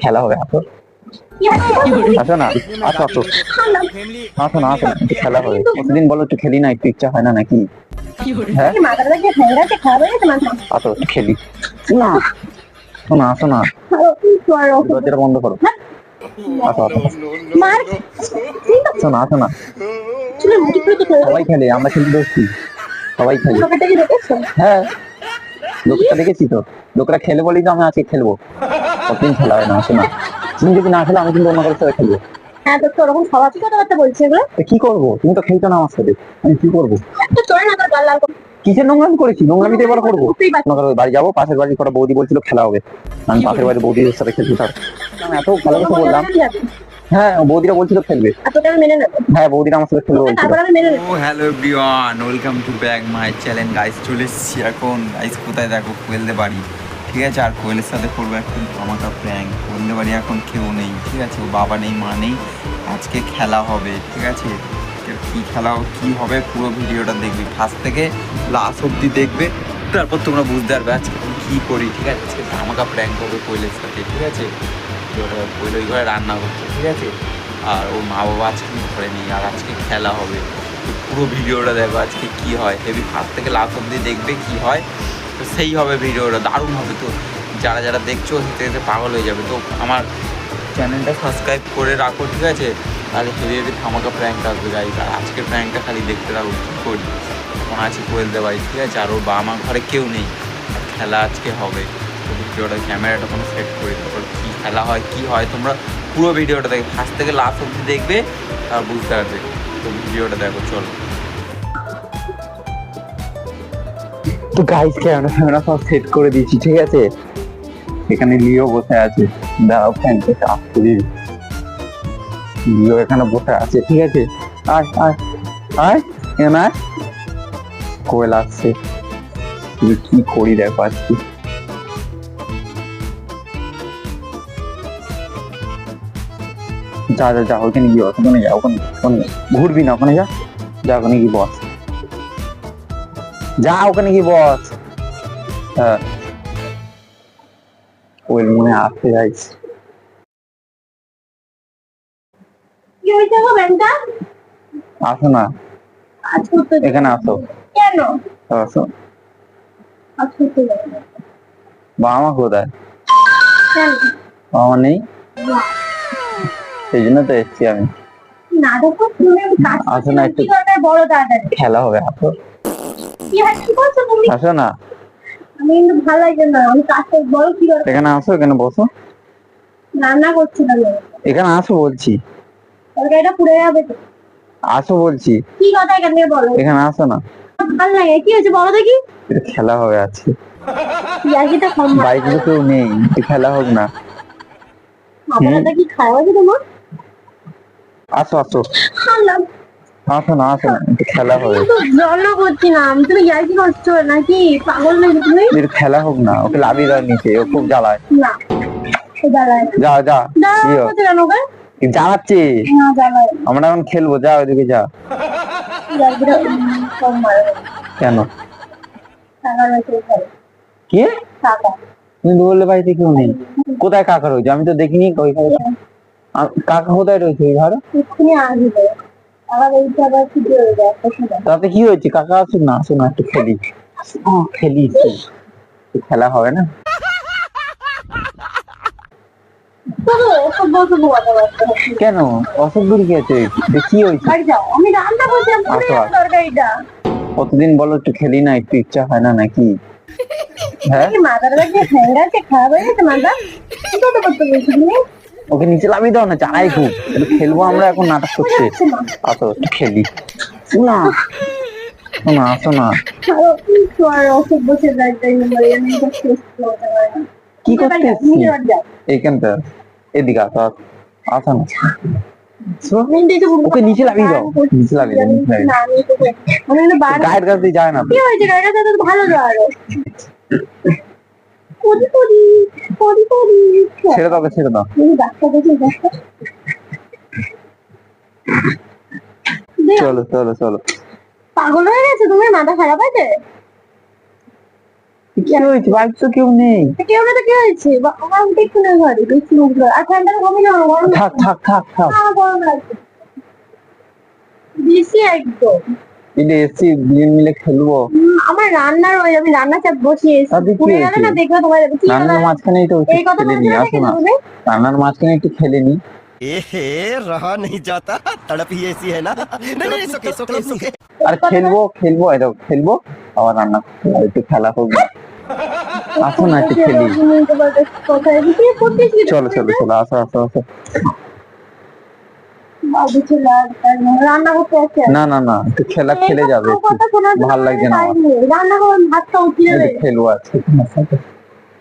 খেলা হবে আসো আসো না আসো আসো আসো না আসো না খেলা হবে। প্রতিদিন বলো, একটু খেলি না, একটু ইচ্ছা হয় না নাকি? হ্যাঁ? আসো খেলি। না আসো না আসো না। দরজাটা বন্ধ করো। আসো আসো না আসো না। সবাই খেলে, আমরা সবাই খেলে। হ্যাঁ লোকটা দেখেছি তো। লোকরা খেলে বলেই তো আমি আজকে খেলব। কতদিন খেলা হয় না আসো না? তুমি যদি না খেলে আমি কিন্তু অন্য কারোর সাথে খেলব। হ্যাঁ তো ওরকম সবার কি কথাবার্তা বলছে এগুলো? তো কি করব? তুমি তো খেলছো না আমার সাথে। আমি কি করব? চলে না তোর গাল লাল কিসের নোংরামি করেছি? নোংরামি তো এবার করব। বাড়ি যাব পাশের বাড়ি কটা বৌদি বলছিল খেলা হবে। আমি পাশের বাড়ি বৌদির সাথে খেলছি স্যার। আমি এত ভালো কথা বললাম। হ্যাঁ বৌদিরা বলছিল খেলবে। আর তোকে আমি মেনে নেব। হ্যাঁ বৌদিরা আমার সাথে খেলবে তারপর আমি মেনে নেব। ও hello everyone welcome to back my channel guys চলে এসেছি এখন। গাইস কোথায় দেখো? খেলতে বাড়ি ঠিক আছে, আর কোয়েলের সাথে করব এখন আমাকে প্র্যাঙ্ক কোয়েলদে বাড়ি এখন কেউ নেই, ঠিক আছে? বাবা নেই, মা নেই। আজকে খেলা হবে, ঠিক আছে? কি খেলা কি হবে পুরো ভিডিওটা দেখবি। ফার্স্ট থেকে লাস্ট অব্দি দেখবে, তারপর তোমরা বুঝতে পারবে আজকে কী করি, ঠিক আছে? আজকে ধামাকা প্র্যাঙ্ক হবে কোয়েলের সাথে, ঠিক আছে? কোয়েল ওই ঘরে রান্না করছে, ঠিক আছে? আর ওর মা বাবা আজকে ঘরে নেই, আর আজকে খেলা হবে। পুরো ভিডিওটা দেখো আজকে কি হয়। হেভি ফার্স্ট থেকে লাস্ট অব্দি দেখবে কি হয়। তো সেই হবে ভিডিওটা দারুণ হবে তো। যারা যারা দেখছ হেঁটে হেঁটে পাগল হয়ে যাবে। তো আমার চ্যানেলটা সাবস্ক্রাইব করে রাখো, ঠিক আছে? তাহলে হেভি হেভি ধামাকা প্র্যাঙ্ক আসবে গাইজ আর আজকের প্র্যাঙ্কটা খালি দেখতে রাখো কী করি? এখন আছে কোয়েলতে বাড়ি, ঠিক আছে? আর ওর বাবা মা ঘরে কেউ নেই। খেলা আজকে হবে। তো ভিডিওটা ক্যামেরাটা কোনো সেট করি তারপর কী খেলা হয়, কি হয়, তোমরা পুরো ভিডিওটা দেখবে। ফার্স্ট থেকে লাস্ট অবধি দেখবে আর বুঝতে পারবে। তো ভিডিওটা দেখো, চলো। তো গাইস ক্যামেরা ফ্যামেরা সব সেট করে দিয়েছি, ঠিক আছে? এখানে লিও বসে আছে। দাঁড়াও থেকে আসতে দিবি লিও এখানে বসে আছে, ঠিক আছে? আয় আয় আয় এখানে আয় কোয়েল আসছে। কি করি দেখো আজকে যা যা যা, ওখানে গিয়ে ওখানে যা, ওখানে ওখানে। ঘুরবি না, ওখানে যা। যা, ওখানে গিয়ে বস। যা ওখানে বস। হ্যাঁ। ওই মনে আসতে যাইছে। কি হয়েছে গো ব্যাংকটা আসো না। এখানে আসো। কেন? আসো। বাবা মা কোথায়? বাবা নেই? সেই জন্য তো এসছি আমি। আসো না একটু। খেলা হবে আসো আসো না। আমি কিন্তু ভালো লাগছে না। আমি বড় কি এখানে আসো এখানে বসো। রান্না করছিলাম আমি। এখানে আসো বলছি। তরকারিটা পুড়ে যাবে তো। আসো বলছি। কি কথা এখান থেকে বলো? এখানে আসো না। ভালো লাগে। কি হয়েছে বলো দেখি। খেলা হবে আজকে ইয়ার্কিটা কম বাড়িতে তো কেউ নেই। খেলা হোক না। মাথাটা কি খারাপ আছে তোমার? আসো আসো। আসো না আসো না একটু খেলা হবে। তো করছি না আমি তুমি ইয়ার্কি করছ নাকি পাগল নাকি তুমি? একটু খেলা হোক না ওকে লাভিয়ে দেওয়ার নিচে ও খুব জ্বালায়। না সে জ্বালায় না। যা যা দাঁড়াও, করছে কেন ওকে? জ্বালাচ্ছে। আমরা এখন খেলব যা ওইদিকে যা। কেন? কি? তুমি বললে বাড়িতে কেউ নেই। কোথায় কাকা রয়েছে? আমি তো দেখিনি কাকা কোথায় রয়েছে ওই ঘরে? হয়ে। তাতে কি হয়েছে কাকা আসুন না আসুন না একটু খেলি খেলি একটু। একটু খেলা হবে না। কেন অসুখ কি আছে কি হয়েছে বাড়ি। তরকারিটা। কতদিন বলো একটু খেলি না একটু ইচ্ছা হয় না নাকি হ্যাঁ কি মাথাটা দেখে খারাপ হয়ে গেছে মাথা? কি কথা করতে বলছো তুমি? ওকে নিচে লাভিয়ে দাও না জানাই খুব। খেলব আমরা এখন নাটক করছে আসো একটু খেলি। না আসো না আসো না কি করতে। এইখানটা এদিকে আসো আসো। না। ওকে নিচে লাভিয়ে দাও নিচে দাও গায়ের কাছ দিয়ে যায় না। ভালো করি ছেড়ে দাও ছেড়ে দাও। দেখি চলো চলো চলো। পাগল হয়ে গেছে তুমি? মাথা খারাপ আছে কি হয়েছে? বাড়িতে তো কেউ নেই। কেউ না তো কি হয়েছে? বা- আমার দেখতে না ঘরে দেখছি মুখগুলো। আর ফ্যানটা কমে না গরম থাক থাক থাক থাক। গরম লাগছে। বেশি একদম। এটা এসি খেলব। ওই আমি আর খেলব খেলব খেলব আবার রান্না একটু খেলা করব আসো না একটু খেলি। চলো চলো চলো আসো আসো আসো। রান্না করতে আসছে? না না না একটু খেলা খেলে যাবে ভালো লাগছে না। আমার। time রান্না করে ভাতটা উঠিয়ে দেবে খেলব আজকে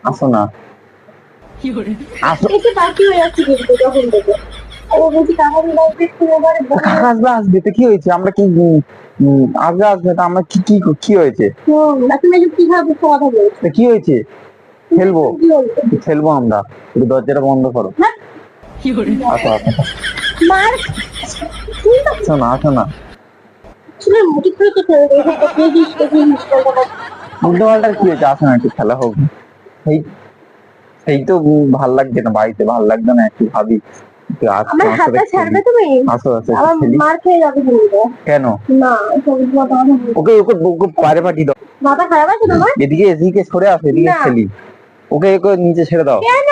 আসো না। এসে বাকি হয়ে যাচ্ছে কিন্তু থেকে আসবে আসবে। তো কি হয়েছে? আমরা কি আসবে আসবে? তা আমরা কি কি কি হয়েছে? কি কথা বলছো? কি হয়েছে? খেলব? খেলব আমরা। দরজাটা বন্ধ করো। হ্যাঁ? আসো আসো না আসো না। কি হয়েছে? আসো না একটু খেলা হোক। সেই সেই তো ভালো লাগছে না বাড়িতে ভালো লাগছে না একটু ভাবি। কেন। ওকে ওকে পাঠিয়ে দাও। এদিকে এদিকে সরে আসো এদিকে। খেলি। ওকে ওকে নিচে ছেড়ে দাও। কেন?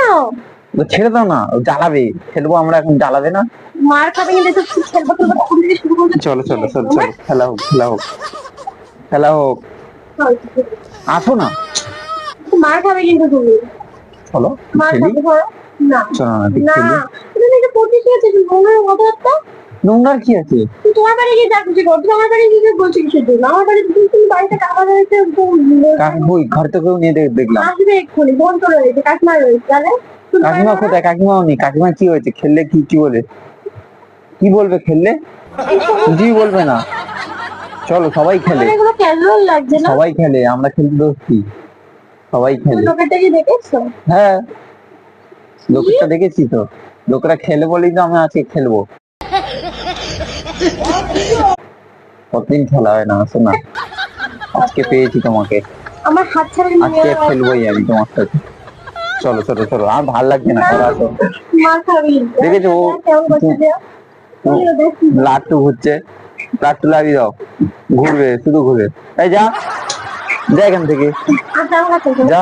ছেড়ে দাও না জ্বালাবে। খেলব আমরা এখন জ্বালাবে না। মার খাবে কিন্তু খেলব খেলব চলো চলো চলো চলো খেলা হোক খেলা হোক। খেলা হোক। আসো না। মার খাবে কিন্তু তুমি। চলো মার খাবে না। চলো না ঠিক না। খেলি। তুমি এটা শিখেছো তুমি মনের কথাবার্তা নোংরার কি আছে? তোমার বাড়ি গিয়ে যা খুশি করছ আমার বাড়ি গিয়ে বলছি কিসের জন্য? আমার বাড়ি তুমি তুমি বাড়িতে কাকা রয়েছে কাকা বই ঘর থেকে নিয়ে দে- দেখলাম। আসবে এক্ষুনি বোন তো রয়েছে কাকিমা রয়েছে তাহলে? তুমি কাকিমা কোথায়? কাকিমাও নেই। কাকিমা কি হয়েছে? খেললে কি কি বলে? কি বলবে খেললে? কিছুই বলবে না। চলো সবাই খেলে। আমার এগুলো ক্যাজুয়াল লাগছে না? সবাই খেলে আমরা খেলতে দোস্তি সবাই খেলে। হ্যাঁ। লোকটা দেখেছি তো। লোকরা খেলে বলেই তো আমি আজকে খেলব। কতদিন খেলা হয় না? আসো না। আজকে পেয়েছি তোমাকে। আমার হাত ছাড়া আজকে খেলবোই আমি তোমার সাথে। চলো চলো চলো আর ভালো লাগছে না খেলা আসো। দেখেছ লাট্টু ঘুরছে। লাট্টু লাগিয়ে দাও। ঘুরবে শুধু ঘুরবে। এই যা যা এখান থেকে। যা।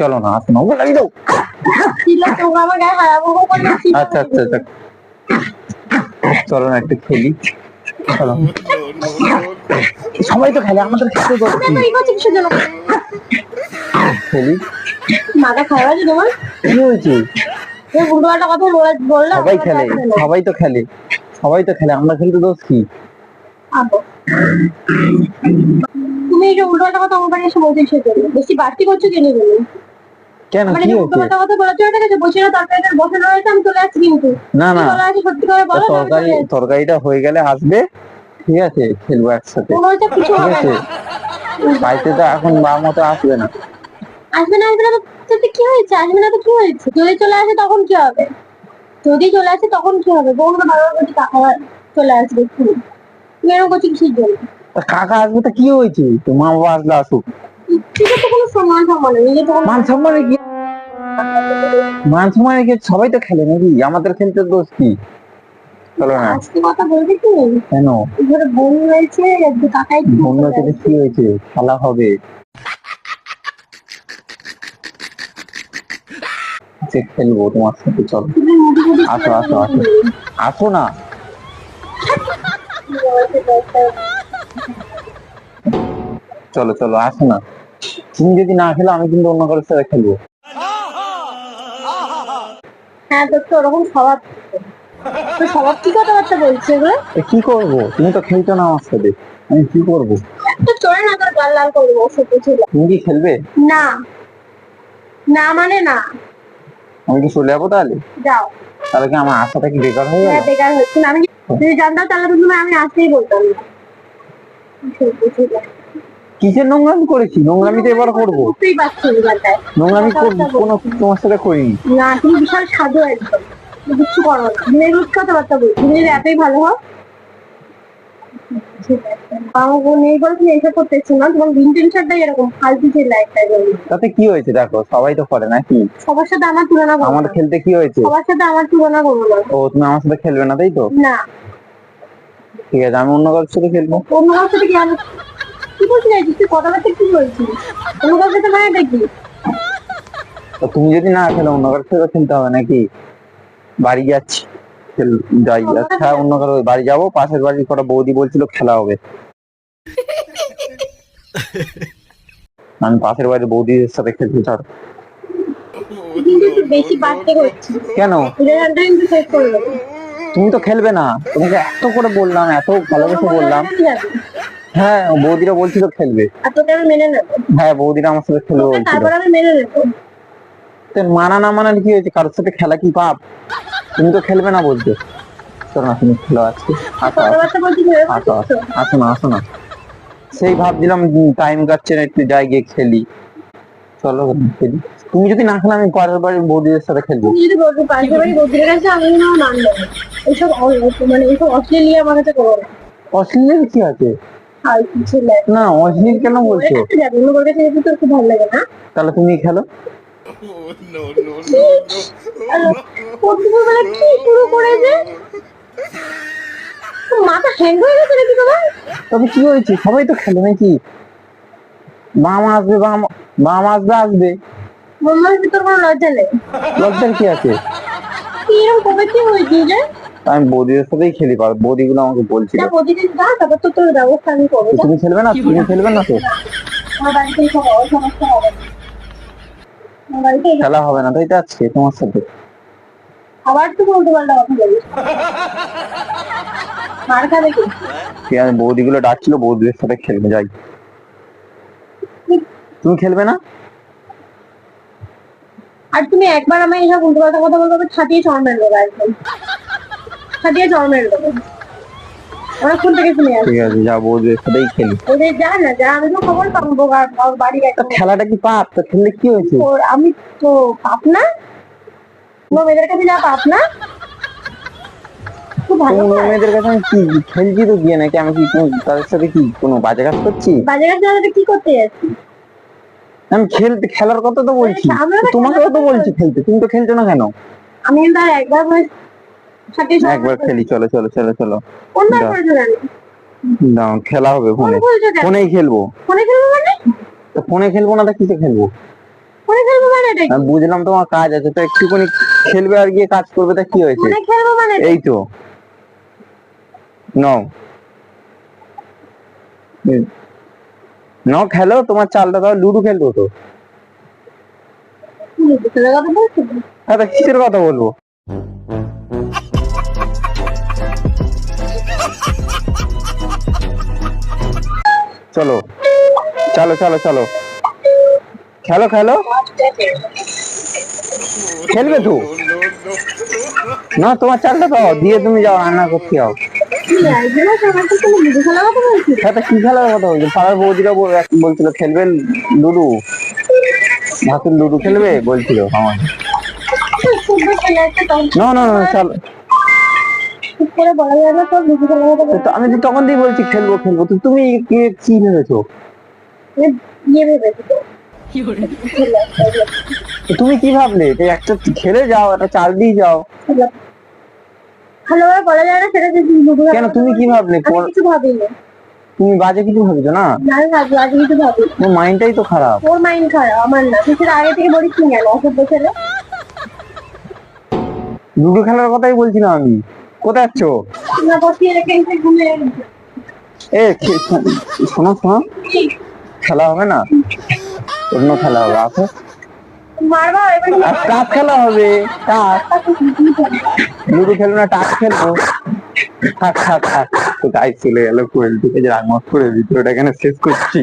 চলো না আসো না ওকে লাগিয়ে দাও। আচ্ছা আচ্ছা আচ্ছা। চলো না একটু খেলি। চলো। সবাই তো খেলে আমাদের খেতে খেলি মাথা খারাপ আছে তোমার? কি হয়েছে? তুমি একটা কথা বললাম সবাই খেলে না। সবাই তো খেলে সবাই তো খেলে আমরা খেলতে দোষ কি? তুমি এই যে কথা আমার এসে জন্য? বেশি বাড়তি করছ কেন বলে কেন মানে কি উল্টো কথা বসে না তরকারিটা বসে রয়েছে আমি চলে আসছি কিন্তু। না না। সত্যি করে বলো তরকারি তরকারিটা হয়ে গেলে আসবে ঠিক আছে খেলব একসাথে। কোনো হয়তো কিছু ঠিক হবে আছে। না। বাড়িতে তো এখন বাবার মতো আসবে না। আসবে না আসবে না তো তাতে কি হয়েছে? আসবে না তো কি হয়েছে? যদি চলে আসে তখন কি হবে? যদি চলে আসে তখন কি হবে? বউগুলো করে টাকা চলে আসবে। তুমি এরকম করছ কিসের জন্য? কাকা আসবে তো কি হয়েছে? তো মা বাবা আসলে আসুক। ঠিক আছে কোনো সম্মান সম্মান নেই মান সম্মানে কি? মান সম্মানে কি? সবাই তো খেলে নাকি? আমাদের খেলতে দোষ কি? চলো না। আজকে কথা বলবে কি? কেন? ধরো বোন একটু কাকাই অন্য থেকে কি হয়েছে? খেলা হবে। যে খেলব তোমার সাথে চলো। আসো আসো আসো। আসো না। চলো চলো আসো না। তুমি যদি না খেলো আমি কিন্তু অন্য কারোর সাথে খেলব। হ্যাঁ তোর তো ওরকম স্বভাব তো স্বভাব কি কথাবার্তা বলছে এগুলো? কি করব? তুমি তো খেলছো না আমার সাথে। আমি কি করব? চলে না তোর গাল লাল করব সত্যি তুমি কি খেলবে? না। না মানে না। আমি কি চলে যাব তাহলে? যাও। তাহলে কি আমার আশাটা কি বেকার হয়ে হ্যাঁ গেল? বেকার হচ্ছে না। আমি যদি জানতাম তাহলে তুমি আমি আসতেই বলতাম। কিসের নোংরামি করেছি? নোংরামি তো এবার করব। নোংরামি কোনো তোমার সাথে করিনি। না তুমি বিশাল সাধু একদম। কিচ্ছু করো না। তুমি কথাবার্তা বলছো। তুমি যদি এতই ভালো হও তাতে কি হয়েছে দেখো সবাই তো করে নাকি? সবার সাথে আমার তুলনা আমার খেলতে কি হয়েছে? সবার সাথে আমার তুলনা করব না। ও তুমি আমার সাথে খেলবে না তাই তো? না। ঠিক আছে আমি অন্য কারোর সাথে খেলব। অন্য কারোর সাথে কি কি বলছি না তুই কথাবার্তা কি বলছিস অন্য কারোর সাথে মানে তুমি যদি না খেলো অন্য কারোর সাথে খেলতে হবে নাকি? বাড়ি যাচ্ছি। খেল- যাই আচ্ছা অন্য কারও বাড়ি যাব পাশের বাড়ির কটা বৌদি বলছিল খেলা হবে। আমি পাশের বাড়ির বৌদিদের সাথে করছিস কেন? তুমি তো খেলবে না। তোমাকে এত করে বললাম এত ভালোবেসে বললাম। হ্যাঁ বৌদিরা বলছিল খেলবে। হ্যাঁ বৌদিরা আমার সাথে খেলবে বলছিল। মানা না মানার কি হয়েছে? কারোর সাথে খেলা কি পাপ? তুমি তো খেলবে না বলতে। চলো না তুমি খেলো আজকে। আসো বলছি? না আসো না। সেই ভাবছিলাম টাইম কাটছে না একটু যাই গিয়ে খেলি। চলো খেলি। তুমি যদি না খেলো আমি পরের বৌদিদের সাথে খেলব। তুমি যদি পাশের বাড়ি বদ্রির কাছে আমি না মানবো না এইসব মানে এইসব অস্ট্রেলিয়া আমার কাছে অশ্লীল কি আছে? না অশ্লীল কেন বলছো? অন্য কাছে যেতে তোর খুব ভালো লাগে না। তাহলে তুমি খেলো। প্রতিদিন বেলা কি শুরু করেছে? মাথা হ্যাং হয়ে গেছে নাকি তোমার তবে কি হয়েছে? সবাই তো খেলে নাকি? বাম আসবে বাম বাম আসবে আসবে। হচ্ছে কোনো লজ্জা নেই। লজ্জার কি আছে? এরকম কবে কি হয়েছে যে? আমি বৌদিদের সাথেই খেলি পার বৌদিগুলো আমাকে বলছিল। যা তারপর তো তোর ব্যবস্থা আমি করব। তো তুমি খেলবে না? তুমি খেলবে না তো? আমার বাড়িতে সব সমস্যা হবে না। আমার বাড়িতে এই- খেলা হবে না তাই তো আজকে তোমার সাথে। আবার তো বলতে পারলে কথা বলিস। মার খাবে কি? ঠিক আছে বৌদিগুলো ডাকছিল বৌদিদের সাথে খেলবে যাই। তুমি খেলবে না? আর তুমি একবার আমায় এইসব উল্টো পাল্টা কথা বলতে হবে ছাটিয়ে চড় মেরে দেবো একদম। ছাটিয়ে চড় মেরে দেবো। থেকে শুনে ঠিক আছে যা বৌদিদের সাথেই খেলি। ওদের যা না যা আমি তো খবর পাবো বাড়ি গেছে। খেলাটা কি পাপ? তো খেললে কি হয়েছে? ওর আমি তো পাপ না। তোমার মেয়েদের কাছে যা পাপ না। খুব ভালো অন্য মেয়েদের কাছে আমি কি খেলছি তো গিয়ে নাকি? আমি কি তাদের সাথে কি কোনো বাজে কাজ করছি? বাজে কাজ যাতে কি করতে যাচ্ছি? আমি খেলতে খেলার কথা তো বলছি। তোমাকেও তো বলছি খেলতে তুমি তো খেলছো না কেন? আমি একবার একবার খেলি চলো চলো চলো চলো। দাও খেলা হবে ফোন। ফোনে ফোনেই খেলব। ফোনে খেলব মানে? ফোনে খেলব না তো কিসে খেলব? ফোনে খেলব মানে এটা বুঝলাম তোমার কাজ আছে তো একটুখানি খেলবে আর গিয়ে কাজ করবে তা কি হয়েছে? ফোনে খেলব মানে এই তো। নাও। নাও খেলো তোমার চালটা দাও লুডো খেলব তো। হ্যাঁ কিসের কথা বলব? চলো। চলো চলো চলো। খেলো খেলো। খেলবে তো? না তোমার চালটা দাও দিয়ে তুমি যাও রান্না করতে যাও। তো কি খেলার কথা বলছো পাড়ার বৌদিরা বল- বলছিল খেলবে লুডু? ভাতুর লুডু খেলবে? বলছিল। আমার না না না চলো। ঠিক করে বলা যায় না তো বুঝে তো আমি তো তখন দিয়ে বলছি খেলব খেলব। তো তুমি কি কি ভেবেছো? ইয়ে ভেবেছি তুমি কি ভাবলে? যে একটা খেলে যাও একটা চাল দিয়ে যাও। ভালোভাবে বলা যায় না সেটা যদি কেন তুমি কি ভাবলে? কিছু ভাবিনি। তুমি বাজে কিছু ভাবছ না? না আমি ভাবি আজ কিছু ভাবি তোমার মাইন্ডটাই তো খারাপ। ওর মাইন্ড খারাপ আমার না। সেটা আগে থেকে বলিস কেন? অসভ্য ছেলে। লুডো খেলার কথাই বলছিলাম আমি। কোথায় গেছে। এ শোনো শোনো। খেলা হবে না? অন্য খেলা হবে, আসো। টাক খেলা হবে টাক লুডো খেলব না টাক খেলব। থাক থাক থাক। তো গাই চলে গেল কোয়েল? থেকে রাগমাস করে ভিডিওটা এখানে শেষ করছি।